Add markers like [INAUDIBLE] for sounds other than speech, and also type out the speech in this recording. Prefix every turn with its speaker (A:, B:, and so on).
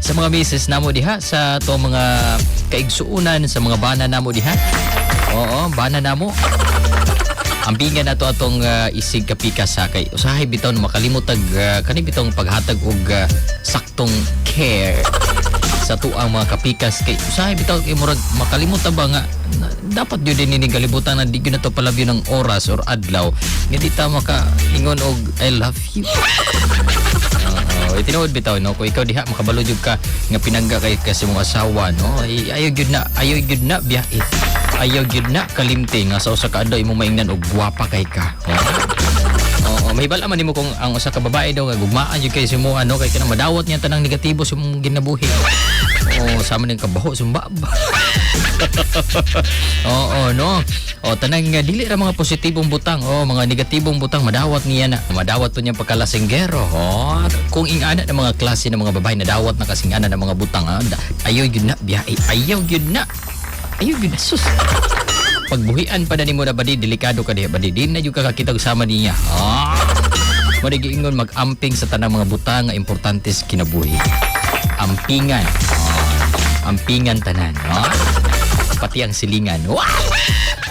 A: sa mga misis namo diha sa to mga kaigsuunan sa mga bana namo diha. Oo, bana namo. Ambingan nato atong ah, isig kapika sa kay usahay bitaw na makalimot ag ah, kani bitong paghatag og ah, saktong care sa tuang mga kapikas kay usahay bitaw kay murag makalimot ta ba nga na- dapat yun din ini kalibutan na di gyud na to palabyo ng oras or adlaw nga di ta maka ingon og I love you Oo, itinuod bitaw no kung ikaw diha makabalo jud ka nga pinangga kay kasi mong asawa no ay, ayaw gyud na ayaw gyud na biyahe ayaw gyud na kalimti nga sa usa ka adlaw imong maingnan og guwapa kay ka. Oo, may bala man nimo kung ang usa ka babae daw nga gugmaan jud kay simo ano kay kanang madawat niya tanang negatibo sa imong ginabuhi. Oo, sama ning kabaho sumbab. [LAUGHS] Oo, no. O tanang nga dili ra mga positibong butang, o mga negatibong butang madawat niya na. Madawat to niya pagkalasinggero. O, kung ingana ng mga klase ng mga babae na kasing ana ng mga butang, ah, da- ayaw gyud na biyahe. Ayaw gyud na. Ayaw gyud na sus [LAUGHS] pagbuhian pa na nimo na badi delikado ka diha badi di na jud ka kakita og sama niya ah mo di giingon mag-amping sa tanang mga butang nga importante sa kinabuhi ampingan Ah, ampingan tanan no? Pati ang silingan. Wow